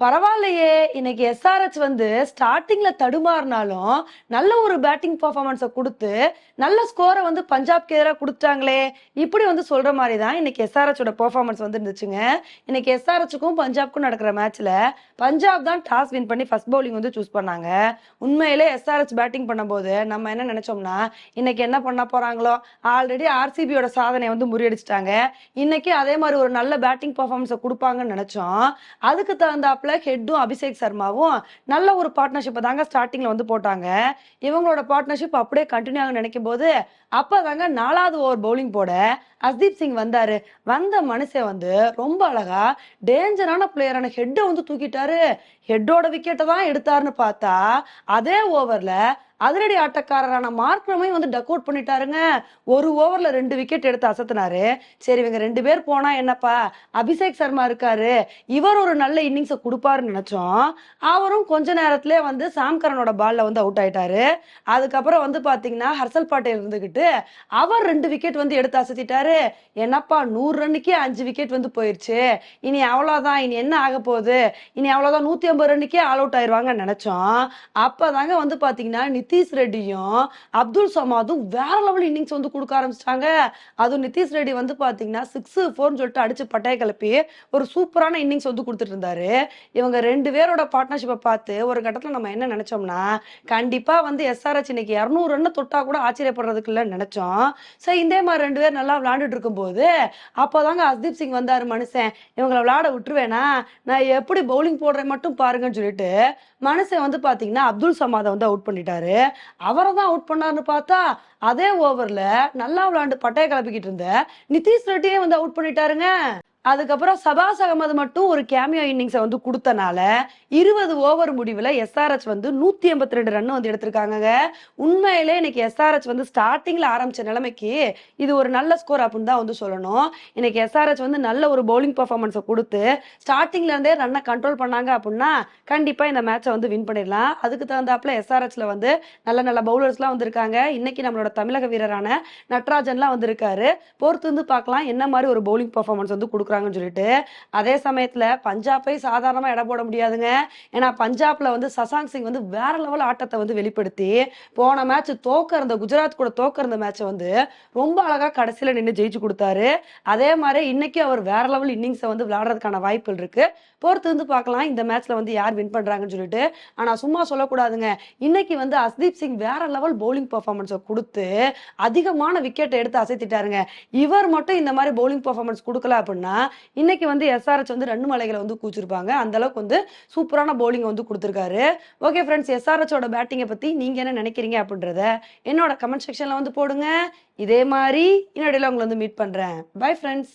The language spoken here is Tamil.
பரவாயில்லையே இன்னைக்கு எஸ்ஆர்ஹெச் வந்து ஸ்டார்டிங்ல தடுமாறினாலும் நல்ல ஒரு பேட்டிங் பர்ஃபார்மன்ஸை கொடுத்து நல்ல ஸ்கோரை வந்து பஞ்சாப்க்கு எதிராக கொடுத்தாங்களே இப்படி வந்து சொல்ற மாதிரி தான் இன்னைக்கு எஸ்ஆர்ஹெச்சோட பெர்ஃபார்மன்ஸ் வந்து இருந்துச்சுங்க இன்னைக்கு எஸ்ஆர்ஹெச்சுக்கும் பஞ்சாப்க்கும் நடக்கிற மேட்ச்ல பஞ்சாப் தான் டாஸ் வின் பண்ணி ஃபர்ஸ்ட் பவுலிங் வந்து சூஸ் பண்ணாங்க. உண்மையிலே எஸ்ஆர்ஹெச் பேட்டிங் பண்ணும்போது நம்ம என்ன நினைச்சோம்னா இன்னைக்கு என்ன பண்ண போறாங்களோ ஆல்ரெடி ஆர்சிபியோட சாதனை வந்து முறியடிச்சிட்டாங்க. இன்னைக்கு அதே மாதிரி ஒரு நல்ல பேட்டிங் பர்ஃபார்மன்ஸை கொடுப்பாங்கன்னு நினைச்சோம். அதுக்கு தகுந்தாப்புல ஹெட்டும் அபிஷேக் சர்மாவும் நல்ல ஒரு பார்ட்னர்ஷிப்பை தாங்க ஸ்டார்டிங்ல வந்து போட்டாங்க. இவங்களோட பார்ட்னர்ஷிப் அப்படியே கண்டினியூ ஆகும் நினைக்கும் போது அப்பதாங்க நாலாவது ஓவர் பவுலிங் போட அஸ்தீப் சிங் வந்தாரு. வந்த மனுஷன் வந்து ரொம்ப அழகா டேஞ்சரான பிளேயரான ஹெட்டை வந்து தூக்கிட்டாரு. ஹெட்டோட விக்கெட்டை தான் எடுத்தாருன்னு பார்த்தா அதே ஓவர்ல அதிரடி ஆட்டக்காரரான மார்க்ரமையும் வந்து டக் அவுட் பண்ணிட்டாருங்க. ஒரு ஓவரில் ரெண்டு விக்கெட் எடுத்து அசத்துனாரு. சரி இவங்க ரெண்டு பேர் போனால் என்னப்பா? அபிஷேக் சர்மா இருக்காரு. இவர் ஒரு நல்ல இன்னிங்ஸை கொடுப்பாருன்னு நினச்சோம். அவரும் கொஞ்ச நேரத்திலே வந்து சாம்கரனோட பால்ல வந்து அவுட் ஆயிட்டாரு. அதுக்கப்புறம் வந்து பார்த்தீங்கன்னா ஹர்சல் பாட்டேல் இருந்துகிட்டு அவர் ரெண்டு விக்கெட் வந்து எடுத்து அசத்திட்டாரு. என்னப்பா நூறு ரன்னுக்கே அஞ்சு விக்கெட் வந்து போயிடுச்சு இனி அவ்வளோதான் இனி என்ன ஆக போகுது? இனி அவ்வளோதான் நூற்றி ஐம்பது ரன்னுக்கே ஆல் அவுட் ஆயிருவாங்கன்னு நினைச்சோம். அப்பதாங்க வந்து பார்த்தீங்கன்னா நிதிஷ் ரெட்டியும் அப்துல் சமாதும் வேற லெவல் இன்னிங்ஸ் வந்து கொடுக்க ஆரம்பிச்சிட்டாங்க. அதுவும் நிதிஷ் ரெட்டி வந்து பாத்தீங்கன்னா சிக்ஸ் ஃபோர்னு சொல்லிட்டு அடிச்சு பட்டைய கிளப்பி ஒரு சூப்பரான இன்னிங்ஸ் வந்து கொடுத்துட்டு இருந்தாரு. இவங்க ரெண்டு பேரோட பார்ட்னர்ஷிப்பை பார்த்து ஒரு கட்டத்துல நம்ம என்ன நினைச்சோம்னா கண்டிப்பா வந்து எஸ்ஆர்எச் இன்னைக்கு இரநூறு ரன் தொட்டா கூட ஆச்சரியப்படுறதுக்கு இல்லைன்னு நினைச்சோம். சரி இதே மாதிரி ரெண்டு பேர் நல்லா விளையாண்டுட்டு இருக்கும்போது அப்போதாங்க அஸ்தீப் சிங் வந்தாரு மனுஷன் இவங்களை விளையாட விட்டுருவேனா? நான் எப்படி பவுலிங் போடுறேன் மட்டும் பாருங்கன்னு சொல்லிட்டு மனுஷன் வந்து பாத்தீங்கன்னா அப்துல் சமாதை வந்து அவுட் பண்ணிட்டாரு. அவரை தான் அவுட் பண்ணாருன்னு பார்த்தா அதே ஓவர்ல நல்லா விளையாண்டு பட்டையை கிளப்பிக்கிட்டு இருந்த நிதிஷ் ரெட்டியே வந்து அவுட் பண்ணிட்டாருங்க. அதுக்கப்புறம் சபாஸ் அகமது மட்டும் ஒரு கேமியோ இன்னிங்ஸை வந்து கொடுத்தனால இருபது ஓவர் முடிவில் எஸ்ஆர்ஹெச் வந்து நூற்றி எண்பத்தி ரெண்டு ரன் வந்து எடுத்திருக்காங்க உண்மையிலே இன்னைக்கு எஸ்ஆர்ஹெச் வந்து ஸ்டார்டிங்கில் ஆரம்பித்த நிலைமைக்கு இது ஒரு நல்ல ஸ்கோர் அப்படின்னு தான் வந்து சொல்லணும். இன்னைக்கு எஸ்ஆர்ஹெச் வந்து நல்ல ஒரு பவுலிங் பர்ஃபார்மன்ஸை கொடுத்து ஸ்டார்டிங்ல இருந்தே ரன்னை கண்ட்ரோல் பண்ணாங்க அப்படின்னா கண்டிப்பாக இந்த மேட்சை வந்து வின் பண்ணிடலாம். அதுக்கு தகுந்தாப்புல எஸ்ஆர்எச்ல வந்து நல்ல நல்ல பவுலர்ஸ்லாம் வந்திருக்காங்க. இன்னைக்கு நம்மளோட தமிழக வீரரான நட்ராஜன்லாம் வந்திருக்காரு. பொறுத்து வந்து பார்க்கலாம் என்ன மாதிரி ஒரு பவுலிங் பர்ஃபார்மன்ஸ் வந்து கொடுக்குறாங்க கொடுக்குறாங்கன்னு சொல்லிட்டு அதே சமயத்துல பஞ்சாபை சாதாரணமா இடம் போட முடியாதுங்க. ஏன்னா பஞ்சாப்ல வந்து சசாங் சிங் வந்து வேற லெவல் ஆட்டத்தை வந்து வெளிப்படுத்தி போன மேட்ச் தோக்க இருந்த குஜராத் கூட தோக்க இருந்த மேட்சை வந்து ரொம்ப அழகா கடைசியில நின்று ஜெயிச்சு கொடுத்தாரு. அதே மாதிரி இன்னைக்கு அவர் வேற லெவல் இன்னிங்ஸை வந்து விளையாடுறதுக்கான வாய்ப்புகள் இருக்கு. பொறுத்து வந்து பார்க்கலாம் இந்த மேட்ச்ல வந்து யார் வின் பண்றாங்கன்னு சொல்லிட்டு. ஆனா சும்மா சொல்லக்கூடாதுங்க. இன்னைக்கு வந்து அஸ்தீப் சிங் வேற லெவல் பவுலிங் பர்ஃபார்மன்ஸை கொடுத்து அதிகமான விக்கெட்டை எடுத்து அசைத்திட்டாருங்க. இவர் மட்டும் இந்த மாதிரி பவுலிங் பர்ஃபார்மன்ஸ் கொடுக்கல அப்படின்னா இன்னைக்கு வந்து எஸ்ஆர்எச் வந்து ரெண்டு மலைகளை வந்து கூச்சிருப்பாங்க அந்த அளவுக்கு வந்து சூப்பரான பவுலிங் வந்து கொடுத்துருக்காரு. ஓகே ஃப்ரெண்ட்ஸ் எஸ்ஆர்எச்சோட பேட்டிங்கை பத்தி நீங்க என்ன நினைக்கிறீங்க அப்படின்றத என்னோட கமெண்ட் செக்ஷன்ல வந்து போடுங்க. இதே மாதிரி இன்னொடையில உங்களை வந்து மீட் பண்றேன். Bye friends